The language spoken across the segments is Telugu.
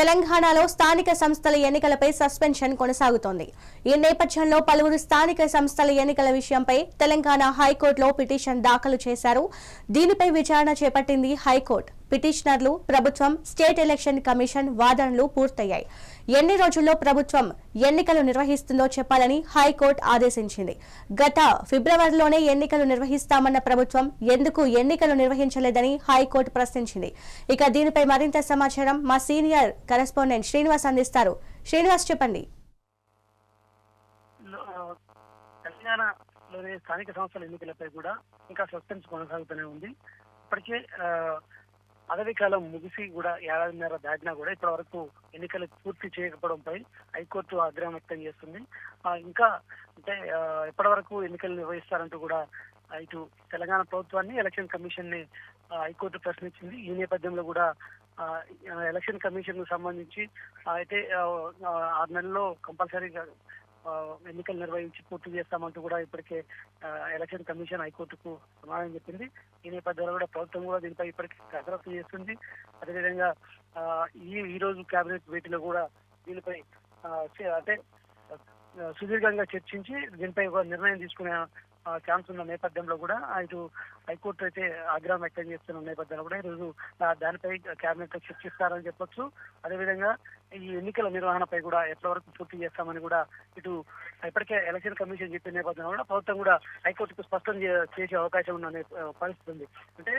తెలంగాణలో స్థానిక సంస్థల ఎన్నికలపై సస్పెన్షన్ కొనసాగుతోంది. ఈ నేపథ్యంలో పలువురు స్థానిక సంస్థల ఎన్నికల విషయంపై తెలంగాణ హైకోర్టులో పిటిషన్ దాఖలు చేశారు. దీనిపై విచారణ చేపట్టింది హైకోర్టు. పిటిషనర్లు ప్రభుత్వం స్టేట్ ఎలక్షన్ కమిషన్ వాదనలు పూర్తయ్యాయి. ఎన్ని రోజుల్లో ప్రభుత్వం ఎన్నికలు నిర్వహిస్తుందో చెప్పాలని హైకోర్టు ఆదేశించింది. గత ఫిబ్రవరిలోనే ఎన్నికలు నిర్వహిస్తామన్న ప్రభుత్వం ఎందుకు ఎన్నికలు నిర్వహించలేదని హైకోర్టు ప్రశ్నించింది. ఇక దీనిపై మరింత సమాచారం మా సీనియర్ కరెస్పాండెంట్ శ్రీనివాస్ అందిస్తారు. శ్రీనివాస్ చెప్పండి. తెలంగాణలోని స్థానిక సంస్థల ఎన్నికలపై కూడా ఇంకా సస్పెన్స్ కొనసాగుతూనే ఉంది. ఇప్పటికే పదవి కాలం ముగిసి కూడా ఏడాదిన్నర దాటినా కూడా ఇప్పటి వరకు ఎన్నికలు పూర్తి చేయకపోవడంపై హైకోర్టు ఆగ్రహం వ్యక్తం చేస్తుంది. ఇంకా అంటే ఇప్పటి వరకు ఎన్నికలు నిర్వహిస్తారంటూ కూడా ఇటు తెలంగాణ ప్రభుత్వాన్ని ఎలక్షన్ కమిషన్ని హైకోర్టు ప్రశ్నించింది. ఈ నేపథ్యంలో కూడా ఎలక్షన్ కమిషన్కు సంబంధించి అయితే ఆరు నెలల్లో కంపల్సరీగా ఎన్నికలు నిర్వహించి పూర్తి చేస్తామంటూ కూడా ఇప్పటికే ఎలక్షన్ కమిషన్ హైకోర్టుకు సమాధానం చెప్పింది. ఈ నేపథ్యంలో కూడా ప్రభుత్వం కూడా దీనిపై ఇప్పటికే కసరత్తు చేస్తుంది. అదేవిధంగా ఆ, ఈ ఈ రోజు కేబినెట్ భేటీలో కూడా దీనిపై అంటే సుదీర్ఘంగా చర్చించి దీనిపై ఒక నిర్ణయం తీసుకునే ఛాన్స్ ఉన్న నేపథ్యంలో కూడా ఇటు హైకోర్టు అయితే ఆగ్రహం వ్యక్తం చేస్తున్న నేపథ్యంలో కూడా ఈరోజు దానిపై కేబినెట్ చర్చిస్తారని చెప్పొచ్చు. అదేవిధంగా ఈ ఎన్నికల నిర్వహణపై కూడా ఎట్ల వరకు పూర్తి చేస్తామని కూడా ఇటు ఇప్పటికే ఎలక్షన్ కమిషన్ చెప్పిన నేపథ్యంలో కూడా ప్రభుత్వం కూడా హైకోర్టుకు స్పష్టం చే- చేసే అవకాశం ఉన్న పరిస్థితి ఉంది అంటే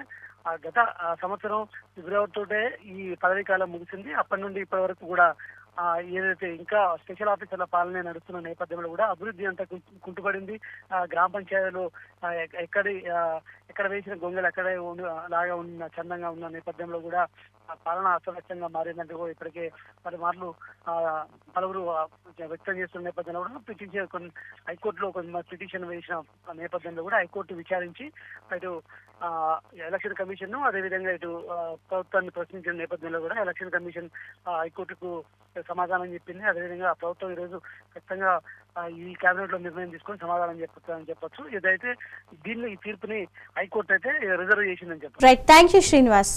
ఆ గత ఆ సంవత్సరం ఫిబ్రవరితోటే ఈ పదవీ కాలం ముగిసింది. అప్పటి నుండి ఇప్పటి వరకు కూడా ఏదైతే ఇంకా స్పెషల్ ఆఫీసర్ల పాలన నడుస్తున్న నేపథ్యంలో కూడా అభివృద్ధి అంతా కుంటుపడింది. ఆ గ్రామ పంచాయతీలో ఎక్కడి ఆ, ఎక్కడ వేసిన గొంగలు అక్కడే లాగా ఉన్న చందంగా ఉన్న నేపథ్యంలో కూడా పాలన అస్తవ్యస్తంగా మారిందంటే కూడా ఇప్పటికే పలు మార్లు పలువురు వ్యక్తం చేస్తున్న నేపథ్యంలో కూడా పిటిషన్ కొన్ని హైకోర్టులో కొన్ని పిటిషన్ వేసిన నేపథ్యంలో కూడా హైకోర్టు విచారించి ఇటు ఎలక్షన్ కమిషన్ అదేవిధంగా ఇటు ప్రభుత్వాన్ని ప్రశ్నించిన నేపథ్యంలో కూడా ఎలక్షన్ కమిషన్ హైకోర్టుకు సమాధానం చెప్పింది. అదేవిధంగా ప్రభుత్వం ఈరోజు ఖచ్చితంగా ఈ కేబినెట్లో నిర్ణయం తీసుకొని సమాధానం చెప్తారని చెప్పొచ్చు. ఇదైతే దీన్ని ఈ తీర్పుని హైకోర్టు అయితే రిజర్వ్ చేసిందని చెప్పారు రైట్ థ్యాంక్ యూ శ్రీనివాస్